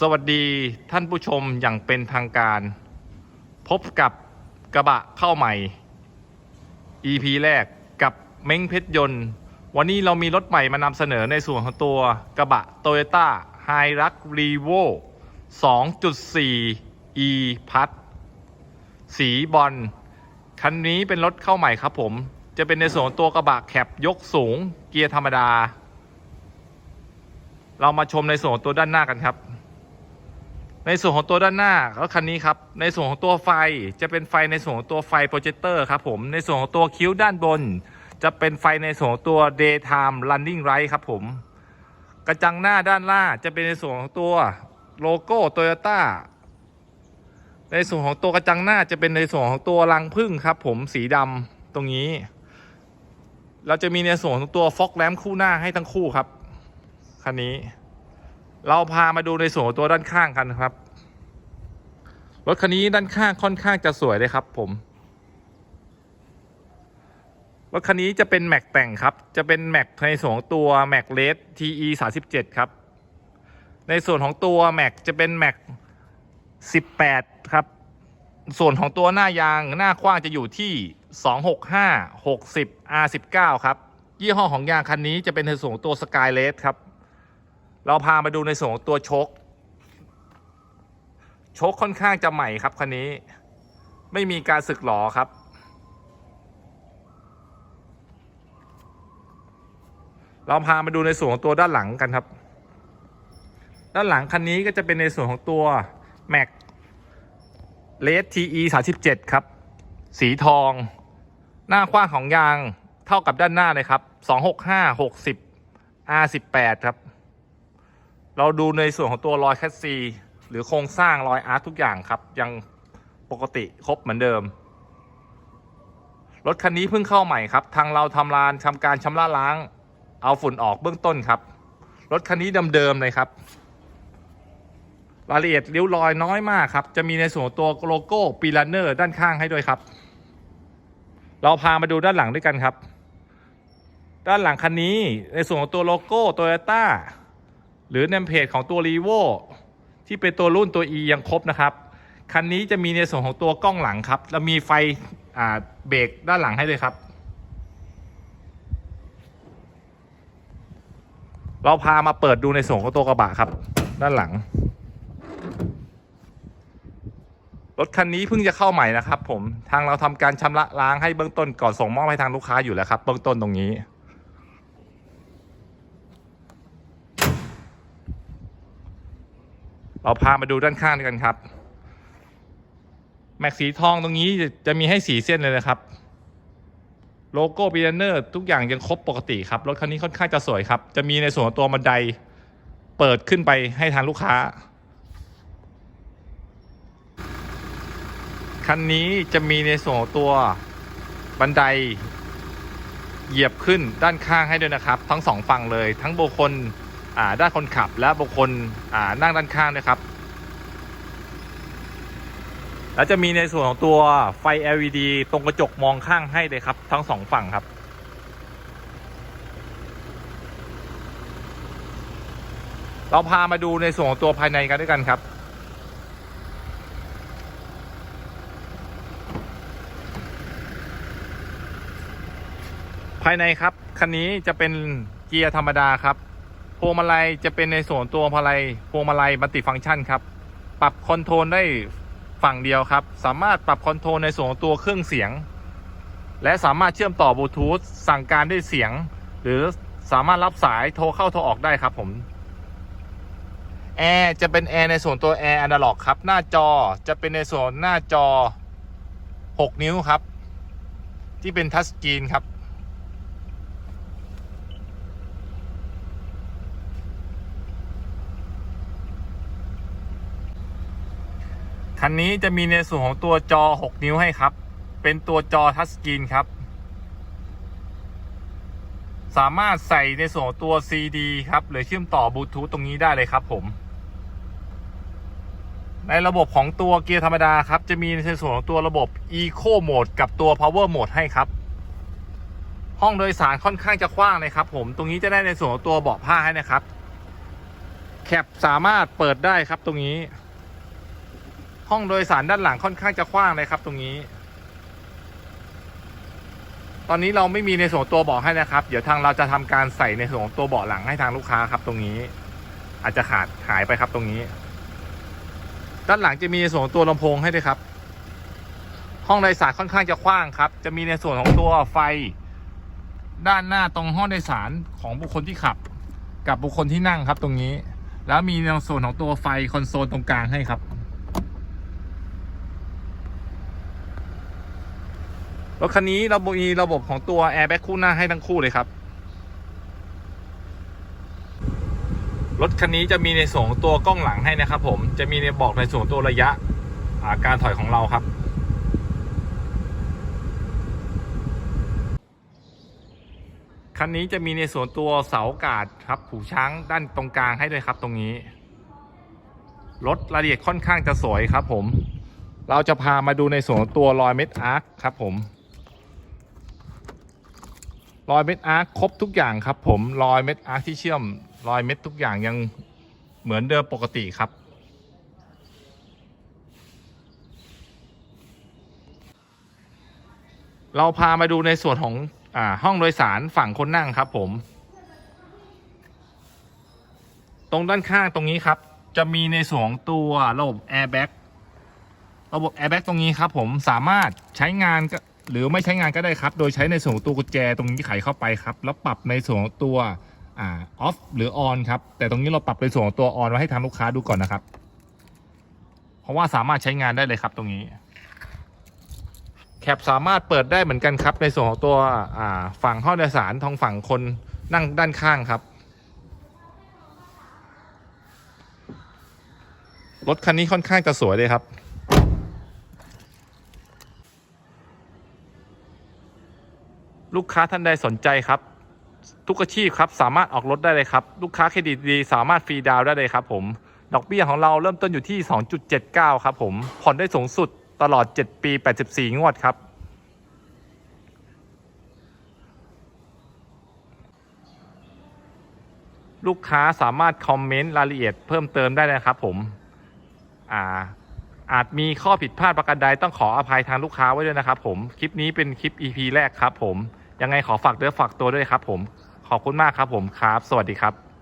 สวัสดีท่านผู้ชมอย่างเป็นทางการ พบกับกระบะเข้าใหม่ EP แรกกับเม้งเพชรยนต์ วันนี้เรามีรถใหม่มานำเสนอในส่วนของตัวกระบะ Toyota h i r u x r e v o 2.4 e พัดสีบอลคันนี้เป็นรถเข้าใหม่ครับผม จะเป็นในส่วนตัวกระบะแคปยกสูงเกียร์ธรรมดา เรามาชมในส่วนตัวด้านหน้ากันครับ ในส่วนของตัวด้านหน้าก็คันนี้ครับ ในส่วนของตัวไฟจะเป็นไฟในส่วนของตัวไฟโปรเจคเตอร์ครับผม ในส่วนของตัวคิ้วด้านบน จะเป็นไฟในส่วนของตัว daytime running light ครับผม กระจังหน้าด้านล่างจะเป็นในส่วนของตัวโลโก้โตโยต้าในส่วนของตัวกระจังหน้าจะเป็นในส่วนของตัวรังพึ่งครับ ผมสีดำตรงนี้ เราจะมีในส่วนของตัวฟอกแลมคู่หน้าให้ทั้งคู่ครับคันนี้ เราพามาดูในส่วนของตัวด้านข้างกันครับ รถคันนี้ด้านข้างค่อนข้างจะสวยเลยครับ ผม รถคันนี้จะเป็นแม็กแต่งครับ จะเป็นแม็กในส่วนของตัวแม็กเลส TE 37ครับ ในส่วนของตัวแม็กจะเป็นแม็ก18ครับ ส่วนของตัวหน้ายางหน้ากว้างจะอยู่ที่265 60 R19 ครับ ยี่ห้อของยางคันนี้จะเป็นในส่วนตัวสกายเลสครับ เราพามาดูในส่วนของตัวชคโชคค่อนข้างจะใหม่ครับคันนี้ ไม่มีการสึกหลอครับ เราพามาดูในส่วนของตัวด้านหลังกันครับ ด้านหลังคันนี้ก็จะเป็นในส่วนของตัว Mac l e d TE 37ครับ สีทอง หน้ากว้างของยางเท่ากับด้านหน้าเลยครับ 265 60 R18 ครับ เราดูในส่วนของตัวรอยแคสซีหรือโครงสร้างรอยอาร์ตทุกอย่างครับ ยังปกติครบเหมือนเดิม รถคันนี้เพิ่งเข้าใหม่ครับ ทางเราทำลานทำการชำระล้าง เอาฝุ่นออกเบื้องต้นครับ รถคันนี้เดิมๆเลยครับ รายละเอียดริ้วรอยน้อยมากครับ จะมีในส่วนของตัวโลโก้ปีลันเนอร์ด้านข้างให้ด้วยครับ เราพามาดูด้านหลังด้วยกันครับ ด้านหลังคันนี้ในส่วนของตัวโลโก้โตโยต้า หรือในเพจของตัว r ีโวที่เป็นตัวรุ่นตัว E ยังครบนะครับ คันนี้จะมีในส่วนของตัวกล้องหลังครับ แล้วมีไฟเบรกด้านหลังให้เลยครับ เราพามาเปิดดูในส่วนของตัวกระบะครับ ด้านหลัง รถคันนี้เพิ่งจะเข้าใหม่นะครับ ผม ทางเราทำการชำระล้างให้เบื้องต้นก่อนส่งมอบให้ทางลูกค้าอยู่แล้วครับ เบื้องต้นตรงนี้ เราพามาดูด้านข้างกันครับ แม็กสีทองตรงนี้จะมีให้สีเส้นเลยนะครับ โลโก้ปีเนอร์ทุกอย่างยังครบปกติครับ รถคันนี้ค่อนข้างจะสวยครับ จะมีในส่วนตัวบันไดเปิดขึ้นไปให้ทางลูกค้า คันนี้จะมีในส่วนตัวบันไดเหยียบขึ้นด้านข้างให้ด้วยนะครับ ทั้งสองฝั่งเลยทั้งบุคคล ด้านคนขับและบุคคลอ่านั่งด้านข้างนะครับ แล้วจะมีในส่วนของตัวไฟ LED ตรงกระจกมองข้างให้เลยครับ ทั้งสองฝั่งครับเราพามาดูในส่วนของตัวภายในกันด้วยกันครับ ภายในครับ คันนี้จะเป็นเกียร์ธรรมดาครับ วงมาลัยจะเป็นในส่วนตัวพวงมาลัยพวงมาลัยมัลติฟังก์ชันครับ ปรับคอนโทรลได้ฝั่งเดียวครับ สามารถปรับคอนโทรลในส่วนตัวเครื่องเสียง และสามารถเชื่อมต่อบลูทูธสั่งการด้วยเสียง หรือสามารถรับสายโทรเข้าโทรออกได้ครับผมแอร์จะเป็นแอร์ในส่วนตัวแอร์อนาล็อกครับ หน้าจอจะเป็นในส่วนหน้าจอ 6 นิ้วครับ ที่เป็นทัชสกรีนครับ คันนี้จะมีในส่วนของตัวจอ 6 นิ้วให้ครับ เป็นตัวจอทัชสกรีนครับ สามารถใส่ในส่วนของตัว CD ครับ หรือเชื่อมต่อบลูทูธตรงนี้ได้เลยครับผม ในระบบของตัวเกียร์ธรรมดาครับ จะมีในส่วนของตัวระบบ Eco Mode กับตัว Power Mode ให้ครับ ห้องโดยสารค่อนข้างจะกว้างเลยครับ ผม ตรงนี้จะได้ในส่วนของตัวเบาะผ้าให้นะครับ แคปสามารถเปิดได้ครับตรงนี้ ห้องโดยสารด้านหลังค่อนข้างจะกว้างเลยครับ ตรงนี้ ตอนนี้เราไม่มีในส่วนตัวเบาะให้นะครับ เดี๋ยวทางเราจะทำการใส่ในส่วนตัวเบาะหลังให้ทางลูกค้าครับ ตรงนี้ อาจจะขาดหายไปครับตรงนี้ ด้านหลังจะมีในส่วนของตัวลำโพงให้ด้วยครับ ห้องโดยสารค่อนข้างจะกว้างครับ จะมีในส่วนของตัวไฟ ด้านหน้าตรงห้องโดยสารของบุคคลที่ขับ กับบุคคลที่นั่งครับ ตรงนี้ แล้วมีในส่วนของตัวไฟคอนโซลตรงกลางให้ครับ รถคันนี้เรามีระบบของตัวแอร์แบ็กคู่หน้าให้ทั้งคู่เลยครับ รถคันนี้จะมีในส่วนตัวกล้องหลังให้นะครับ ผมจะมีในบอกในส่วนตัวระยะาการถอยของเราครับ คันนี้จะมีในส่วนตัวเสาอากาดครับผูช้างด้านตรงกลางให้ด้วยครับตรงนี้ รถรายละเอียดค่อนข้างจะสวยครับ ผมเราจะพามาดูในส่วนตัวรอยเม็ดอาร์คครับผม รอยเม็ดอาร์คครบทุกอย่างครับ ผมรอยเม็ดอาร์คที่เชื่อมรอยเม็ดทุกอย่างยังเหมือนเดิมปกติครับ เราพามาดูในส่วนของอห้องโดยสารฝั่งคนนั่งครับ ผม ตรงด้านข้างตรงนี้ครับ จะมีในส่วนของตัวระบบแอร์แบ็กระบบแอร์แบ็กตรงนี้ครับ ผมสามารถใช้งานก็ หรือไม่ใช้งานก็ได้ครับ โดยใช้ในส่วนของตัวกุญแจตรงนี้ไขเข้าไปครับ แล้วปรับในส่วนของตัวอ่าออฟหรือออนครับ แต่ตรงนี้เราปรับในส่วนของตัวออนไว้ให้ทางลูกค้าดูก่อนนะครับ เพราะว่าสามารถใช้งานได้เลยครับตรงนี้ แคปสามารถเปิดได้เหมือนกันครับ ในส่วนของตัวอ่าฝั่งห้องโดยสารทางฝั่งคนนั่งด้านข้างครับ รถคันนี้ค่อนข้างจะสวยเลยครับ ลูกค้าท่านใดสนใจครับ ทุกอาชีพครับสามารถออกรถได้เลยครับ ลูกค้าเครดิตดีสามารถฟรีดาวได้เลยครับผม ดอกเบี้ยของเราเริ่มต้นอยู่ที่ 2.79 ครับผมผ่อนได้สูงสุดตลอด 7 ปี 84 งวดครับ ลูกค้าสามารถคอมเมนต์รายละเอียดเพิ่มเติมได้นะครับผมอ่าอาจมีข้อผิดพลาดประการใดต้องขออภัยทางลูกค้าไว้ด้วยนะครับผม คลิปนี้เป็นคลิป EP แรกครับผม ยังไงขอฝากเนื้อฝากตัวด้วยครับผม ขอบคุณมากครับผมครับ สวัสดีครับ